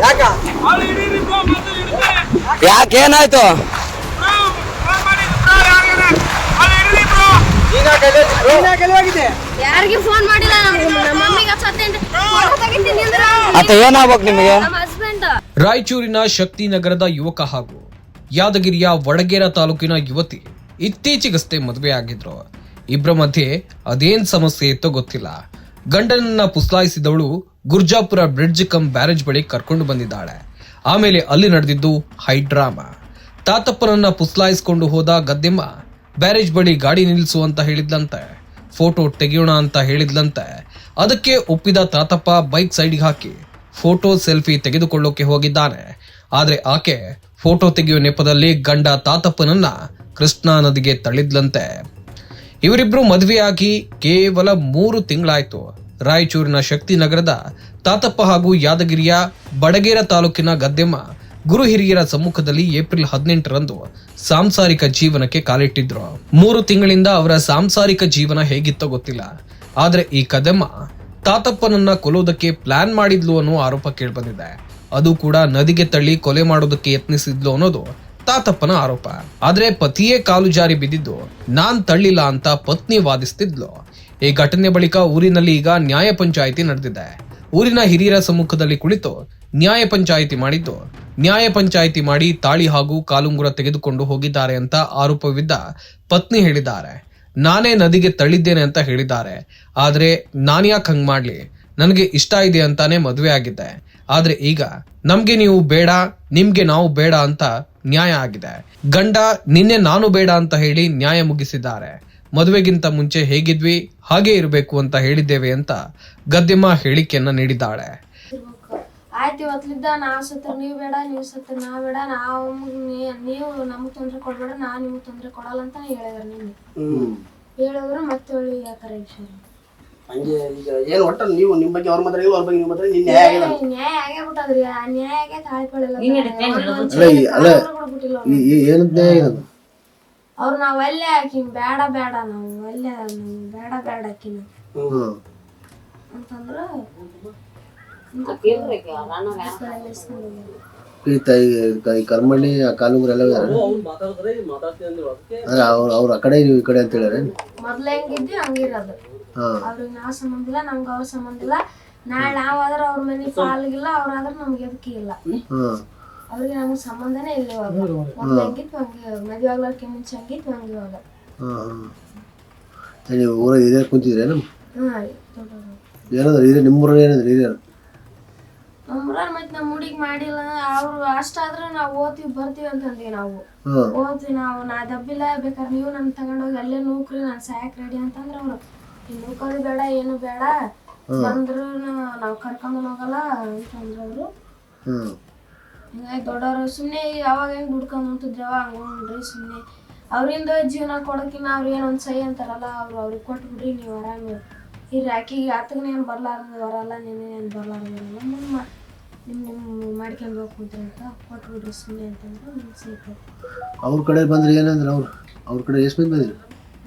ಯಾಕ? ಅಲ್ಲಿ ಹಿಡೀರಿ ಬ್ರೋ. ಮೊದಲು ಹಿಡಿದ್ರೆ ಯಾಕೆ ಏನಾಯ್ತು ಫೋನ್ ಮಾಡಿದ್ದು ಬ್ರೋ ಅಲ್ಲಿ ಹಿಡೀರಿ ಬ್ರೋ ಈಗ ಎಲ್ಲಿ ಹೋಗಿದೆ ಯಾರಿಗೆ ಫೋನ್ ಮಾಡಿಲ್ಲ ನಮ್ಮ ಮಮ್ಮಿಗೆ ಏನಾಗ್ಬೇಕು ನಿಮಗೆ? ನಮ್ಮ ಹಸ್ಬೆಂಡ್ ರಾಯಚೂರಿನ ಶಕ್ತಿನಗರದ ಯುವಕ ಹಾಗೂ ಯಾದಗಿರಿಯ ವಡಗೇರ ತಾಲೂಕಿನ ಯುವತಿ ಇತ್ತೀಚೆಗಷ್ಟೇ ಮದುವೆಯಾಗಿದ್ರು ಇಬ್ಬರ ಮಧ್ಯೆ ಅದೇನ್ ಸಮಸ್ಯೆ ಇತ್ತೋ ಗೊತ್ತಿಲ್ಲ. ಗಂಡನನ್ನ ಪುಸ್ಲಾಯಿಸಿದವಳು ಗುರ್ಜಾಪುರ ಬ್ರಿಡ್ಜ್ ಕಮ್ ಬ್ಯಾರೇಜ್ ಬಳಿ ಕರ್ಕೊಂಡು ಬಂದಿದ್ದಾಳೆ. ಆಮೇಲೆ ಅಲ್ಲಿ ನಡೆದಿದ್ದು ಹೈ ಡ್ರಾಮಾ ತಾತಪ್ಪನನ್ನ ಪುಸ್ಲಾಯಿಸ್ಕೊಂಡು ಹೋದ ಗದ್ದೆಮ್ಮ ಬ್ಯಾರೇಜ್ ಬಳಿ ಗಾಡಿ ನಿಲ್ಲಿಸು ಅಂತ ಹೇಳಿದ್ಲಂತೆ. ಫೋಟೋ ತೆಗೆಯೋಣ ಅಂತ ಹೇಳಿದ್ಲಂತೆ. ಅದಕ್ಕೆ ಒಪ್ಪಿದ ತಾತಪ್ಪ ಬೈಕ್ ಸೈಡ್ಗೆ ಹಾಕಿ ಫೋಟೋ ಸೆಲ್ಫಿ ತೆಗೆದುಕೊಳ್ಳೋಕೆ ಹೋಗಿದ್ದಾನೆ. ಆದ್ರೆ ಆಕೆ ಫೋಟೋ ತೆಗೆಯುವ ನೆಪದಲ್ಲಿ ಗಂಡ ತಾತಪ್ಪನನ್ನ ಕೃಷ್ಣಾ ನದಿಗೆ ತಳ್ಳಿದ್ಲಂತೆ. ಇವರಿಬ್ರು ಮದುವೆಯಾಗಿ ಕೇವಲ ಮೂರು ತಿಂಗಳಾಯ್ತು. ರಾಯಚೂರಿನ ಶಕ್ತಿನಗರದ ತಾತಪ್ಪ ಹಾಗೂ ಯಾದಗಿರಿಯ ಬಡಗೇರ ತಾಲೂಕಿನ ಗದ್ದೆಮ್ಮ ಗುರು ಹಿರಿಯರ ಸಮ್ಮುಖದಲ್ಲಿ ಏಪ್ರಿಲ್ ಹದಿನೆಂಟರಂದು ಸಾಂಸಾರಿಕ ಜೀವನಕ್ಕೆ ಕಾಲಿಟ್ಟಿದ್ರು. ಮೂರು ತಿಂಗಳಿಂದ ಅವರ ಸಾಂಸಾರಿಕ ಜೀವನ ಹೇಗಿತ್ತೋ ಗೊತ್ತಿಲ್ಲ. ಆದರೆ ಈ ಕದಮ್ಮ ತಾತಪ್ಪನನ್ನ ಕೊಲ್ಲೋದಕ್ಕೆ ಪ್ಲಾನ್ ಮಾಡಿದ್ಲು ಅನ್ನೋ ಆರೋಪ ಕೇಳಿಬಂದಿದೆ. ಅದು ಕೂಡ ನದಿಗೆ ತಳ್ಳಿ ಕೊಲೆ ಮಾಡೋದಕ್ಕೆ ಯತ್ನಿಸಿದ್ಲು ಅನ್ನೋದು ತಾತಪ್ಪನ ಆರೋಪ. ಆದ್ರೆ ಪತಿಯೇ ಕಾಲು ಜಾರಿ ಬಿದ್ದಿದ್ದು, ನಾನ್ ತಳ್ಳಿಲ್ಲ ಅಂತ ಪತ್ನಿ ವಾದಿಸ್ತಿದ್ಲು. ಈ ಘಟನೆ ಬಳಿಕ ಊರಿನಲ್ಲಿ ಈಗ ನ್ಯಾಯ ಪಂಚಾಯಿತಿ ನಡೆದಿದೆ. ಊರಿನ ಹಿರಿಯರ ಸಮ್ಮುಖದಲ್ಲಿ ಕುಳಿತು ನ್ಯಾಯ ಪಂಚಾಯಿತಿ ಮಾಡಿದ್ದು. ನ್ಯಾಯ ಪಂಚಾಯಿತಿ ಮಾಡಿ ತಾಳಿ ಹಾಗೂ ಕಾಲುಂಗುರ ತೆಗೆದುಕೊಂಡು ಹೋಗಿದ್ದಾರೆ ಅಂತ ಆರೋಪವಿದ್ದ ಪತ್ನಿ ಹೇಳಿದ್ದಾರೆ. ನಾನೇ ನದಿಗೆ ತಳ್ಳಿದ್ದೇನೆ ಅಂತ ಹೇಳಿದ್ದಾರೆ. ಆದ್ರೆ ನಾನ್ಯಾಕೆ ಹಂಗ್ ಮಾಡ್ಲಿ? ನನಗೆ ಇಷ್ಟ ಇದೆ ಅಂತಾನೆ ಮದುವೆ ಆಗಿದ್ದೆ ಆದ್ರೆ ಈಗ ನಮ್ಗೆ ನೀವು ಬೇಡ, ನಿಮ್ಗೆ ನಾವು ಬೇಡ ಅಂತ ನ್ಯಾಯ ಆಗಿದೆ. ಗಂಡ ನಿನ್ನೆ ನಾನು ಬೇಡ ಅಂತ ಹೇಳಿ ನ್ಯಾಯ ಮುಗಿಸಿದ್ದಾರೆ. ಮದುವೆಗಿಂತ ಮುಂಚೆ ಹೇಗಿದ್ವಿ ಹಾಗೆ ಇರಬೇಕು ಅಂತ ಹೇಳಿದ್ದೇವೆ ಅಂತ ಗದ್ಯಮ್ಮ ಹೇಳಿಕೆಯನ್ನ ನೀಡಿದ್ದಾಳೆ. ಆಯ್ತು ಇವತ್ತಿದ್ದ ನಾವ್ ಸತ್ತ ನೀವ್ ಬೇಡ ನೀವ್ ಸತ್ತ ನಾ ಬೇಡ ನಾವ್ ನೀವು ನಮಗ್ ತೊಂದ್ರೆ ಕೊಡಬೇಡ ನಾ ನಿಮಗ್ ತೊಂದ್ರೆ ಕೊಡಲ್ಲ ಅಂತ ಹೇಳಿದ್ರು ನಿನ್ನೆ. ಹೇಳಿದ್ರು ಮತ್ತೆ ಒಳ್ಳೆ ಯಾಕಾರ ವಿಷಯ ಹಂಗೆ ಈಗ ಏನು ಒಟ್ಟ ನೀವು ನಿಮ್ಮ ಬಗ್ಗೆ ಅವ್ರ ಮಾತ್ರ ಅವ್ರ ಬಗ್ಗೆ ನಿಮ್ಮ ಮಾತ್ರ ನಿನ್ನ ನ್ಯಾಯ ಆಗೇ ಬಿಟ್ಟದ್ರಿ ಆ ನ್ಯಾಯ ಆಗೇ ತಾಳ್ಕೊಳ್ಳಿಲ್ಲ ಅಲ್ಲ ಏನಂತ ನ್ಯಾಯ ಏನದು ಅವ್ರು ನಾವ್ ಅಲ್ಲೇ ಹಾಕಿ ಬೇಡ ಬೇಡ ನಾವು ಅಲ್ಲೇ ನಾವು ಬೇಡ ಬೇಡ ಹಾಕಿ ಹ್ಮ್. ಅಂತಂದ್ರೆ ಈ ತೈ ಈ ಕರ್ಮಣ್ಣಿ ಆ ಕಾಲುಂಗುರ ಎಲ್ಲ ಇದಾರೆ ಅಂದ್ರೆ ಅವ್ರ ಅವ್ರ ಆ ಕಡೆ ನೀವು ಈ ಕಡೆ ಅಂತ ಹೇಳ್ಯಾರ ಮೊದ್ಲ ಹೆಂಗಿದ್ವಿ ಹಂಗಿರೋದು. ಹಾ. ಅವ್ರಿಗೆ ನಾವು ಸಂಬಂಧ ಇಲ್ಲ ನಮ್ಗೆ ಅವ್ರ ಸಂಬಂಧ ಇಲ್ಲ. ನಾಳೆ ನಾವಾದ್ರೆ ಅವ್ರ ಮನೆ ಪಾಲ್ಗಿಲ್ಲ ಅವ್ರಾದ್ರೆ ನಮ್ಗೆ ಎದಕ್ಕೆ ಇಲ್ಲ. ಹಾ ಅವ್ರಿಗೆ ನಮ್ಗೆ ಸಂಬಂಧನೇ ಇಲ್ಲ ಇವಾಗ ಮೊದ್ಲು ಹೆಂಗಿತ್ತು ಹಂಗೆ ಮದುವೆ ಆಗ್ಲಕ್ಕೆ ಮುಂಚೆ ಹಂಗಿತ್ತು ಹಂಗೆ ಇವಾಗ ಹಾ ಹಾ ನೀವು ಕುಂತಿದ್ರೆ ಹಿರಿಯರು ಕುಂತಿದ್ರೇನು ಹಾ ದೊಡ್ಡವ್ರು. ಏನಂದ್ರೆ ಹಿರಿಯ ನಿಮ್ಮೂರ ಏನಂದ್ರೆ ಹಿರಿಯರು? ನಮ್ಮೂರಾಗ ಮತ್ತೆ ನಮ್ಮ ಹುಡುಗಿ ಮಾಡಿಲ್ಲ. ಅವ್ರು ಅಷ್ಟಾದ್ರೂ ನಾವು ಓದ್ತೀವಿ ಬರ್ತೀವಿ ಅಂತಂದ್ವಿ ನಾವು. ಹಾ ಓದ್ತೀವಿ ನಾವು ನಾ ದಬ್ಬಿಲ್ಲ ಬೇಕಾದ್ರೆ ನೀವು ನನ್ನ ತಗೊಂಡೋಗಿ ಅಲ್ಲೇ ನೂಕ್ರಿ ನಾನು ಸಾಯಕ್ ರೆಡಿ ಅಂತಂದ್ರೆ ಅವರು. ನೂಕೋದು ಬೇಡ ಏನು ಬೇಡ. ಬಂದ್ರು ನಾವು ಕರ್ಕೊಂಡು ಹೋಗಲ್ಲ ಅಂತಂದ್ರು ಅವರು. ಹ್ಮ್. ಹಿಂಗಾಗಿ ದೊಡ್ಡವರು ಸುಮ್ಮನೆ ಯಾವಾಗ ಹೆಂಗ್ ದುಡ್ಕೊಂಡು ಹಂಗ್ರಿ ನೋಡ್ರಿ ಸುಮ್ಮನೆ ಅವರಿಂದ ಜೀವನ ಕೊಡೋಕಿನ್ನ ಅವ್ರು ಏನು ಒಂದ್ ಸಹಿ ಅಂತಾರಲ್ಲ ಅವ್ರು ಅವ್ರಿಗೆ ಕೊಟ್ಬಿಡ್ರಿ ನೀವು ಆರಾಮ ಈ ರಾಕಿಗೆ ಆತಗನ ಏನು ಬರಲಾರ್ದು ಅವರಲ್ಲ ನೀನು ಏನು ಬರಲಾರ್ದು ನಿಮ್ಮ ನಿಮ್ಮ ನಿಮ್ಮ ಹೋಗ್ಕೊಂತೀರಿ ಅಂತ ಕೊಟ್ಬಿಡ್ರಿ ಸುಮ್ಮನೆ ಅಂತಂದ್ರೆ ಮುಗಿಸೈತೆ ಅವ್ರ ಕಡೆ ಬಂದ್ರೆ ಏನಂದ್ರೆ ಅವ್ರು ಅವ್ರ ಕಡೆ ಎಷ್ಟು ಮಂದಿ ಬಂದಿರಿ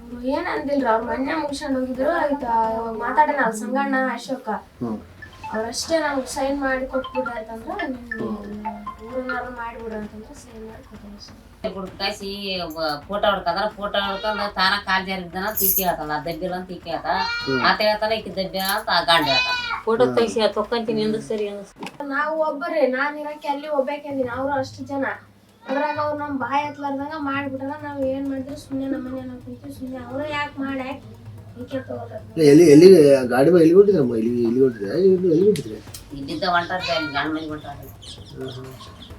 ಅವ್ರು ಏನ್ ಅಂದಿಲ್ರಿ ಅವ್ರ ಮೊನ್ನೆ ಮುಗಿಸ್ಕೊಂಡು ಹೋಗಿದ್ರು ಆಯ್ತು ಇವಾಗ ಮಾತಾಡೋಣ ಸಂಗಣ್ಣ ಅಶೋಕ. ಅವ್ರಷ್ಟೇ ನಮ್ಗೆ ಸೈನ್ ಮಾಡಿ ಕೊಟ್ಬಿಟ್ರೆ ಅಂತಂದ್ರೆ ಊರಿನಾರು ಮಾಡಿಬಿಡ್ರಿ ಅಂತಂದ್ರೆ ಸೈನ್ ಮಾಡಿ ಕೊಟ್ಟಿವಿ ಕಾಯಿಸಿ ಫೋಟೋ ಹೊಡ್ಕಂದ್ರ ಫೋಟೋ ಹೊಡ್ಕೊಂಡ್ ತಾನ ಕಾಲ್ ಜಾರಿ ಬಿದ್ದಾನ ತಿಕ್ಕಿ ಹೇಳ್ತಾನ ದಬ್ಬಿಲ್ಲ ಅಂತ ತಿಕ್ಕಿ ಹೇಳ್ತಾನ. ಆತ ಹೇಳ್ತಾನ ಈಕಿ ದಬ್ಬಿ ಅಂತ ಆ ಗಂಡ ಹೇಳ್ತಾನ. ಫೋಟೋ ತೆಗಿಸಿ ತೊಕ್ಕಂತೀನಿ ಅಂದ್ರೆ ಸರಿ ಅನ್ಸ್ ನಾವು ಒಬ್ಬರೇ ನಾನು ಇರಕ್ಕೆ ಅಲ್ಲಿ ಒಬ್ಬೇಕಂದಿನಿ ಅವ್ರು ಅಷ್ಟು ಜನ. ಅದ್ರಾಗ ಅವ್ರು ನಮ್ ಬಾಯಿ ಹತ್ಲಾರ್ದಂಗ ಮಾಡ್ಬಿಟ್ಟಾರ ನಾವು ಏನ್ ಮಾಡಿದ್ರು ಸುಮ್ನೆ ನಮ್ಮ ಮನೆ ಕುಂತೀವಿ ಸುಮ್ನೆ ಅವ್ರು ಯಾಕೆ ಮಾಡಿ ಈಕೆ ತಗೋದ ಎಲ್ಲಿ ಎಲ್ಲಿ ಗಾಡಿ ಮೇಲೆ ಎಲ್ಲಿ ಹೊಟ್ಟಿದ್ರಮ್ಮ ಇಲ್ಲಿ ಇಲ್ಲಿ ಹೊಟ್ಟಿದ್ರೆ ಎಲ್ಲಿ ಹೊಟ್ಟಿದ್ರೆ ಇಲ್ಲಿದ್ದ ಹೊಂಟಾರ ಗಂಡ ಮನೆ ಹೊಂಟಾರ.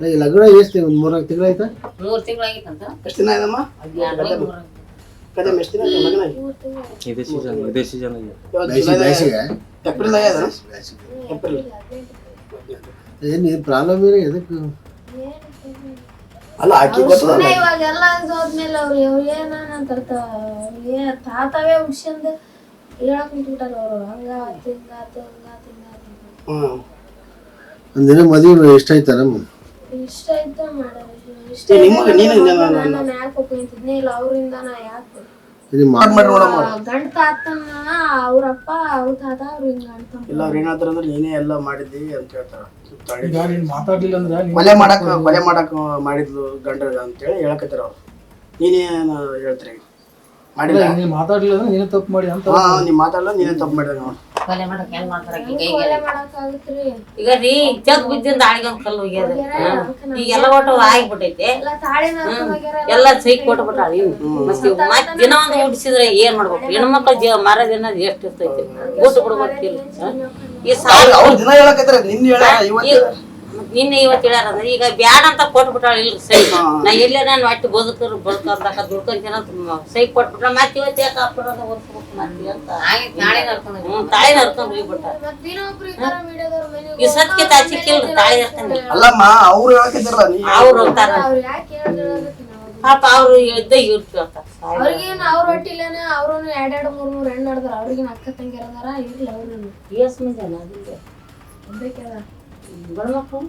ಈ ಲಗ್ನ ಎಷ್ಟು ಒಂದು ಮೂರ್ನಾಲ್ಕು ತಿಂಗಳಾಯ್ತಾ ಮೂರು ತಿಂಗಳಾಗಿತ್ತಂತ ಎಷ್ಟು ದಿನ ಆಯ್ತಮ್ಮ? ಕದೆ ಎಷ್ಟು ದಿನ ಆಯ್ತು ಮಗನ ಇದೇ ಸೀಸನ್ ಇವತ್ತು ಬೇಸಿಗೆ ಜುಲೈ ಬೇಸಿಗೆ. ಏಪ್ರಿಲ್ ಆಗ್ಯದ ಏಪ್ರಿಲ್ ಏನು ಏನು ಪ್ರಾಬ್ಲಮ್ ಏನು ಎದಕ್ಕೆ ಅಲ್ಲ ಆಕಿ ಗೊತ್ತದ ಸುಮ್ನೆ ಇವಾಗ ಎಲ್ಲ ಹೋದ್ಮೇಲೆ ಅವ್ರು ಇವ್ರು ಏನ ಅಂತಾರ ಏ ತಾತವೇ ಹುಡ್ಸ್ಯಂದ್ ಹೇಳಕ್ ಕುಂತ್ಬಿಟ್ಟಾರ ಅವ್ರು. ಹಂಗ ಹಿಂಗಾತ್ ಹಂಗಾತ್ ಹಿಂಗಾತ್. ಹ್ಮ್. ಒಂದಿನ ಮದುವೆ ಎಷ್ಟಾಯ್ತಾ ನಮ್ಮ ಇಷ್ಟ ಇದ್ದ ಮಾಡ್ಯಾರ ಇಷ್ಟ ಏ, ನೀನು ನೀನು- ನಾನು ಯಾಕೆ ಒಪ್ಕೊಂತಿದ್ನೆ ಇಲ್ಲ ಅವರಿಂದ ನಾ ಯಾಕೆ? ಇದು ಮಾಡ್ ಮಾಡಿ ನೋಡಮ್ಮ. ಗಂಡ ತಾತನ ಅವ್ರ ತಾತ ಅವ್ರು ಹಿಂಗ ಅಂತ ಇಲ್ಲ ಅವ್ರು ಏನಾದ್ರು ಅಂದ್ರೆ ನೀನೇ ಎಲ್ಲ ಮಾಡಿದ್ದಿ ಅಂತ ಹೇಳ್ತಾರ. ತಡಿ. ಈಗ ನೀನ್ ಮಾತಾಡ್ಲಿಲ್ಲ ಅಂದ್ರೆ ನೀನ್ ಕೊಲೆ ಮಾಡಕ್ ಕೊಲೆ ಮಾಡಕ್ ಮಾಡಿದ್ಲು ಗಂಡ ಅಂತೇಳಿ ಹೇಳಕತ್ತಾರ ಅವ್ರು. ನೀನೇನು ಹೇಳ್ತೀರಿ? ಮಾಡಿಲ್ಲ. ನೀನು ಮಾತಾಡ್ಲಿಲ್ಲ ಅಂದ್ರೆ ನೀನೇ ತಪ್ಪು ಮಾಡಿ ಅಂತ ಹಾ ನೀವ್ ಮಾತಾಡಲ್ಲ ನೀನೇ ತಪ್ಪು ಮಾಡಿದ ನೋಡು. ಕೊಲೆ ಮಾಡಕ್ ಮಾಡ್ತಾರ ಈಗ ರೀ ಜಗ್ ಬಿದ್ದಿಂದ ಆಳಿಗೆ ಕಲ್ಲು ಹೋಗ್ಯದ ಈಗ ಎಲ್ಲ ಒಟ್ಟು ಆಗ್ಬಿಟ್ಟೈತೆ. ಎಲ್ಲ ಸೈ ಕೊಟ್ಬಿಟ್ಟಾಳ ಮತ್ತೆ ಮತ್ ದಿನ ಒಂದು ಹುಡ್ಸಿದ್ರೆ ಏನ್ ಮಾಡ್ಬೇಕು? ಹೆಣ್ಮಕ್ಳ ಜೀವ ಮರದ ಅನ್ನೋದು ಎಷ್ಟು ಇರ್ತೈತಿ? ಊಟ ಬಿಡ್ಬೇಕಿಲ್ಲ ಈ ಸಾಲ ಅವ್ರು ದಿನ ಹೇಳಕತ್ತಾರ ನಿನ್ನ ಹೇಳ ಇವತ್ತು ನಿನ್ನೆ ಇವತ್ತು ಹೇಳ್ಯಾರ ಅಂದ್ರೆ ಈಗ ಬ್ಯಾಡ ಅಂತ ಕೊಟ್ಬಿಟ್ಟಾಳ ಇಲ್ಲ ಸೈ. ನಾ ಎಲ್ಲೇ ನಾನು ಒಟ್ಟು ಬದುಕರು ಬದುಕಂದಾಗ ದುಡ್ಕೊಂತೀನ ಅಂತ ಸೈ ಕೊಟ್ಬಿಟ್ರ. ಮತ್ತೆ ಇವತ್ತು ಯಾಕೆ ಹೊರ್ಸ್ಬೇಕು ಮತ್ತೆ ಅಂತ. ಇನ್ನೊಬ್ರು ಇದಾರ ವಿಡಿಯೋದವ್ರ ಮನೆಗ್ ಈ ಸತ್ಕೆ ತಾಚಿಕ್ಕಿಲ್ಲ ತಾಳಿ ಹರ್ಕೊಂಡು ಅಲ್ಲಮ್ಮ ಅವ್ರು ಹೇಳಕತ್ತಾರಲ್ಲ ನೀ ಅವ್ರು ಅಂತಾರ. ಪಾಪ ಅವ್ರು ಇದ್ದ ಇವ್ರು ಕೇಳ್ತಾರೆ. ಅವ್ರಿಗೇನು ಅವ್ರ ಒಟ್ಟಿಲೇನ ಅವ್ರೂ ಎರಡು ಮೂರ್ ಮೂರ್ ಹೆಣ್ಣು ನಡೆದ್ರ. ಅವ್ರಿಗೇನು ಅಕ್ಕ ತಂಗಿರದಾರ ಇರ್ಲಿ ಅವ್ರು ಎಸ್ ಮಂದಿ ಅಲ್ಲ ಗಂಡ್ಮಕ್ಳು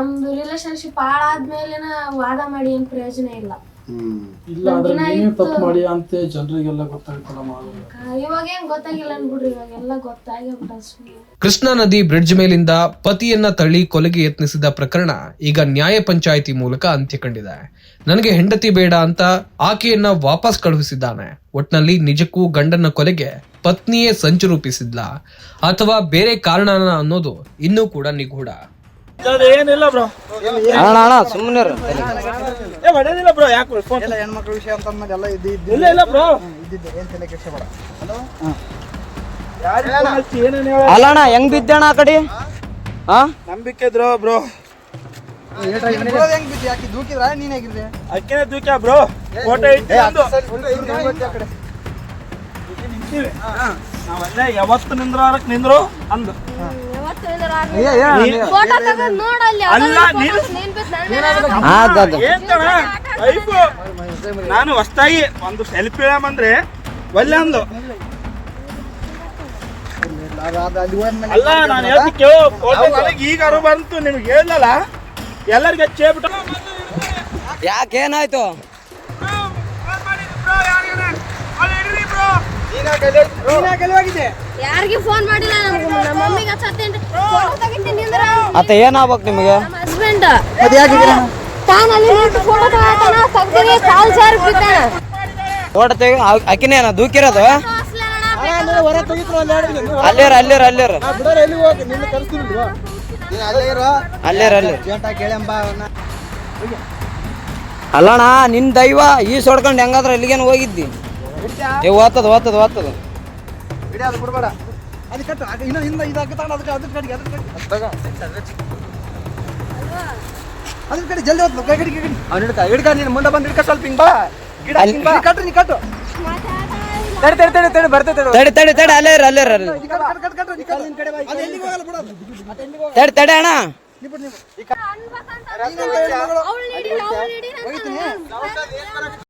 ನಮ್ದು ರಿಲೇಶನ್ಶಿಪ್ ಹಾಳಾದ್ಮೇಲೆನ ವಾದ ಮಾಡಿ ಏನ್ ಪ್ರಯೋಜನ ಇಲ್ಲ. ಇಲ್ಲ ಆದ್ರೆ ನೀನೇ ತಪ್ಪು ಮಾಡಿ ಅಂತ ಜನರಿಗೆಲ್ಲ ಗೊತ್ತಾಗ್ತದಮ್ಮ ಅದು. ಇವಾಗ ಏನ್ ಗೊತ್ತಾಗಿಲ್ಲ ಅನ್ಬಿಡ್ರಿ ಇವಾಗ ಎಲ್ಲ ಗೊತ್ತಾಗಿ ಕೃಷ್ಣಾ ನದಿ ಬ್ರಿಡ್ಜ್ ಮೇಲಿಂದ ಪತಿಯನ್ನ ತಳ್ಳಿ ಕೊಲೆಗೆ ಯತ್ನಿಸಿದ ಪ್ರಕರಣ ಈಗ ನ್ಯಾಯ ಪಂಚಾಯಿತಿ ಮೂಲಕ ಅಂತ್ಯ ಕಂಡಿದೆ. ನನಗೆ ಹೆಂಡತಿ ಬೇಡ ಅಂತ ಆಕೆಯನ್ನ ವಾಪಸ್ ಕಳುಹಿಸಿದ್ದಾನೆ. ಒಟ್ನಲ್ಲಿ ನಿಜಕ್ಕೂ ಗಂಡನ ಕೊಲೆಗೆ ಪತ್ನಿಯೇ ಸಂಚು ರೂಪಿಸಿದ್ಲ? ಅಥವಾ ಬೇರೆ ಕಾರಣನ ಅನ್ನೋದು ಇನ್ನೂ ಕೂಡ ನಿಗೂಢ. ಏನಿಲ್ಲ ಬ್ರೋ. ಅಣ್ಣ ಅಣ್ಣ ಸುಮ್ಮನೆ ಏ ಹೊಡೆದಿಲ್ಲ ಬ್ರೋ ಯಾಕೆ ಫೋನ್ ಎಲ್ಲ ಹೆಣ್ಮಕ್ಳ ವಿಷಯ ಅಂತ ಎಲ್ಲ ಇದ್ದು ಇಲ್ಲ ಇಲ್ಲ ಬ್ರೋ. ಇದ್ದಿದ್ದು ಏನ್ ತಲೆ ಕೆಡ್ಸ್ಕೊಬೇಡ. ಏನೇನು ಹೇಳ ಅಲ್ಲ ಅಣ್ಣ ಹೆಂಗ್ ಬಿದ್ದಣ ಆ ಕಡೆ? ಹಾ ನಂಬಿಕೆ ಬ್ರೋ? ಹೆಂಗ್ ಬಿದ್ದೆ? ಯಾಕೆ ದೂಕಿದ್ರ? ನೀನ್ ಹೇಗಿದ್ದೆ? ಅಕ್ಕಿನ ದೂಕ್ಯ ಬ್ರೋ? ಫೋಟೋ ಇಟ್ಟು ನಾವೆಲ್ಲ ಯಾವತ್ತು ನಿಂದ್ರಾರಕ್ ನಿಂದ್ರು? ಅಂದು. ಫೋಟೋ ತಗೊಂಡ್ ನೋಡಲ್ಲಿ ಅಲ್ಲ ನೀನು ಹೊಸ್ತಾಗಿ ಒಂದು ಸೆಲ್ಫಿ ಅಂದ್ರೆ ಒಳ್ಳೆ ಅಂದು. ಅಲ್ಲ ನಾನು ಹೇಳ್ತಿ ಕೇಳು ಫೋಟೋ ನನಗೆ ಈಗ ಬಂತು ನಿಮ್ಗೆ ಹೇಳಲ್ಲ ಎಲ್ಲರಿಗೆ ಹಚ್ಚೇಬಿಟ್ಟು ಯಾಕೆ ಯಾರಿಗೆ ಫೋನ್ ಮಾಡಿಲ್ಲ ನಮ್ಮ ಮಮ್ಮಿಗೆ ಹಚ್ಚತ್ತೇನ್ರಿ ಫೋಟೋ ತೆಗಿತೀನಿ ಅಂದ್ರ ಅತ್ತ ಏನಾಗ್ಬೇಕು ನಿಮಗೆ? ನಮ್ಮ ಹಸ್ಬೆಂಡ್ ತಾನ ಅಲ್ಲಿ ನಿಂತು ಫೋಟೋ ತಗೋತಾನ ತೆಗ್ದಿಗೆ ಕಾಲ್ ಜಾರಿ ಬಿದ್ದಾನ. ಫೋಟೋ ತೆಗಿ ಅಕ್ಕಿನೇನ ದೂಕಿರೋದು. ಅಲ್ಲೇರ ಅಲ್ಲೇರ ಅಲ್ಲೇರ. ಅಲ್ಲೇರ ಅಲ್ಲೇರ. ಅಲ್ಲಣ್ಣ ನಿನ್ ದೈವ ಈ ಸೊಡ್ಕೊಂಡು ಹೆಂಗಾದ್ರೆ ಅಲ್ಲಿಗೇನು ಹೋಗಿದ್ದಿ. ಏ ಓದ್ತದ ಓದ್ತದ ಓದ್ತದ ತಡಿ ತಡಿ ತಡಿ ಅಲ್ಲೇ ಇರು, ಅಲ್ಲೇ ಇರು, ಅಲ್ಲೇ ಇರ. ತಡಿ ತಡಿ ಅಣ್ಣ. ಅವ್ಳು ತಡೆ ಅವ್ಳು ಹಿಡೀಲಿ ಅಂತ